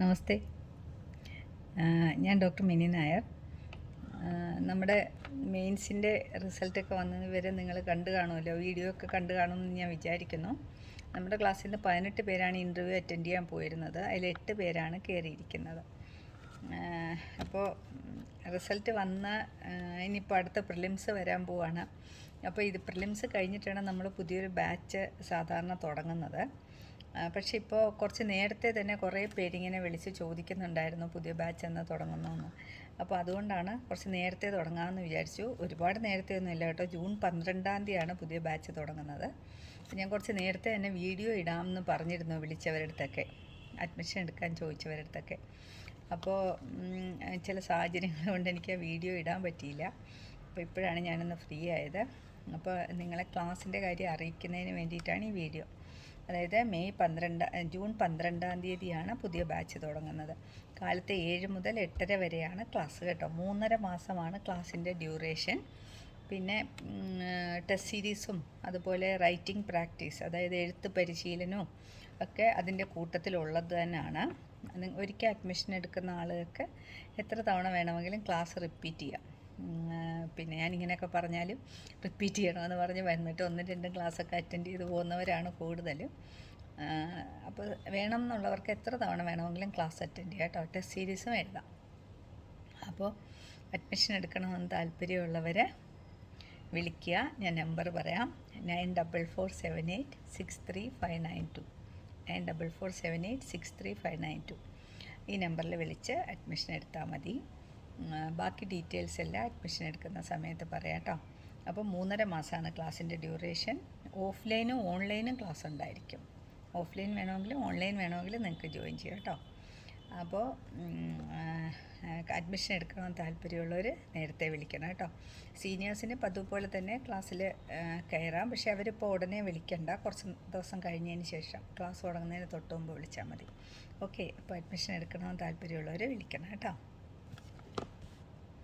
നമസ്തേ. ഞാൻ doctor mini Nair. നമ്മുടെ മെയിൻസിന്റെ റിസൾട്ടൊക്കെ വന്നതിന് വരെ നിങ്ങൾ കണ്ടു കാണുമല്ലോ വീഡിയോ ഒക്കെ കണ്ടു കാണുമെന്ന് ഞാൻ വിചാരിക്കുന്നു. നമ്മുടെ ക്ലാസ്സിൽ നിന്ന് പതിനെട്ട് പേരാണ് ഇന്റർവ്യൂ അറ്റൻഡ് ചെയ്യാൻ പോയിരുന്നത് അതിൽ എട്ട് പേരാണ് കയറിയിരിക്കുന്നത്. അപ്പോൾ റിസൾട്ട് വന്ന ഇനിയിപ്പോൾ അടുത്ത പ്രിലിംസ് വരാൻ പോവാണ്. അപ്പോൾ ഇത് പ്രിലിംസ് കഴിഞ്ഞിട്ടാണ് നമ്മൾ പുതിയൊരു ബാച്ച് സാധാരണ തുടങ്ങുന്നത്. പക്ഷേ ഇപ്പോൾ കുറച്ച് നേരത്തെ തന്നെ കുറേ പേരിങ്ങനെ വിളിച്ച് ചോദിക്കുന്നുണ്ടായിരുന്നു പുതിയ ബാച്ച് എന്ന് തുടങ്ങുന്നതെന്ന്. അപ്പോൾ അതുകൊണ്ടാണ് കുറച്ച് നേരത്തെ തുടങ്ങാമെന്ന് വിചാരിച്ചു. ഒരുപാട് നേരത്തെ ഒന്നും ഇല്ല കേട്ടോ. ജൂൺ പന്ത്രണ്ടാം തീയതിയാണ് പുതിയ ബാച്ച് തുടങ്ങുന്നത്. ഞാൻ കുറച്ച് നേരത്തെ തന്നെ വീഡിയോ ഇടാമെന്ന് പറഞ്ഞിരുന്നു വിളിച്ചവരുടെ അടുത്തൊക്കെ അഡ്മിഷൻ എടുക്കാൻ ചോദിച്ചവരുടെ അടുത്തൊക്കെ അപ്പോൾ ചില സാഹചര്യങ്ങൾ കൊണ്ട് എനിക്ക് ആ വീഡിയോ ഇടാൻ പറ്റിയില്ല. അപ്പോൾ ഇപ്പോഴാണ് ഞാനൊന്ന് ഫ്രീ ആയത്. അപ്പോൾ നിങ്ങളെ ക്ലാസ്സിന്റെ കാര്യം അറിയിക്കുന്നതിന് വേണ്ടിയിട്ടാണ് ഈ വീഡിയോ. അതായത് മെയ് പന്ത്രണ്ട് ജൂൺ പന്ത്രണ്ടാം തീയതിയാണ് പുതിയ ബാച്ച് തുടങ്ങുന്നത്. കാലത്തെ ഏഴ് മുതൽ എട്ടര വരെയാണ് ക്ലാസ് കേട്ടോ. മൂന്നര മാസമാണ് ക്ലാസ്സിന്റെ ഡ്യൂറേഷൻ. പിന്നെ ടെസ്റ്റ് സീരീസും അതുപോലെ റൈറ്റിംഗ് പ്രാക്ടീസ് അതായത് എഴുത്ത് പരിശീലനവും ഒക്കെ അതിന്റെ കൂട്ടത്തിലുള്ളത് തന്നെയാണ്. ഒരിക്കൽ അഡ്മിഷൻ എടുക്കുന്ന ആളുകൾക്ക് എത്ര തവണ വേണമെങ്കിലും ക്ലാസ് റിപ്പീറ്റ് ചെയ്യാം. പിന്നെ ഞാനിങ്ങനെയൊക്കെ പറഞ്ഞാലും റിപ്പീറ്റ് ചെയ്യണമെന്ന് പറഞ്ഞ് വന്നിട്ട് ഒന്നും രണ്ടും ക്ലാസ്സൊക്കെ അറ്റൻഡ് ചെയ്ത് പോകുന്നവരാണ് കൂടുതലും. അപ്പോൾ വേണം എന്നുള്ളവർക്ക് എത്ര തവണ വേണമെങ്കിലും ക്ലാസ് അറ്റൻഡ് ചെയ്യാം കേട്ടോ. ടെസ്റ്റ് സീരീസും എഴുതാം. അപ്പോൾ അഡ്മിഷൻ എടുക്കണമെന്ന് താല്പര്യമുള്ളവർ വിളിക്കുക. ഞാൻ നമ്പർ പറയാം. Nine double four seven eight six three five nine two nine double four seven eight six three five nine two ഈ നമ്പറിൽ വിളിച്ച് അഡ്മിഷൻ എടുത്താൽ മതി. ബാക്കി ഡീറ്റെയിൽസ് എല്ലാം അഡ്മിഷൻ എടുക്കുന്ന സമയത്ത് പറയാം കേട്ടോ അപ്പോൾ മൂന്നര മാസമാണ് ക്ലാസ്സിന്റെ ഡ്യൂറേഷൻ ഓഫ്ലൈനും ഓൺലൈനും ക്ലാസ് ഉണ്ടായിരിക്കും. ഓഫ്ലൈൻ വേണമെങ്കിൽ ഓൺലൈൻ വേണമെങ്കിൽ നിങ്ങൾക്ക് ജോയിൻ ചെയ്യാം കേട്ടോ അപ്പോൾ അഡ്മിഷൻ എടുക്കണം താല്പര്യമുള്ളവർ നേരത്തെ വിളിക്കണം കേട്ടോ സീനിയേഴ്സിന് പതുപോലെ തന്നെ ക്ലാസ്സിൽ കയറാം പക്ഷേ അവരിപ്പോൾ ഉടനെ വിളിക്കണ്ട. കുറച്ച് ദിവസം കഴിഞ്ഞതിന് ശേഷം ക്ലാസ് തുടങ്ങുന്നതിന് തൊട്ട് മുമ്പ് വിളിച്ചാൽ മതി. ഓക്കെ അപ്പോൾ അഡ്മിഷൻ എടുക്കണമെന്ന് താല്പര്യമുള്ളവർ വിളിക്കണം കേട്ടോ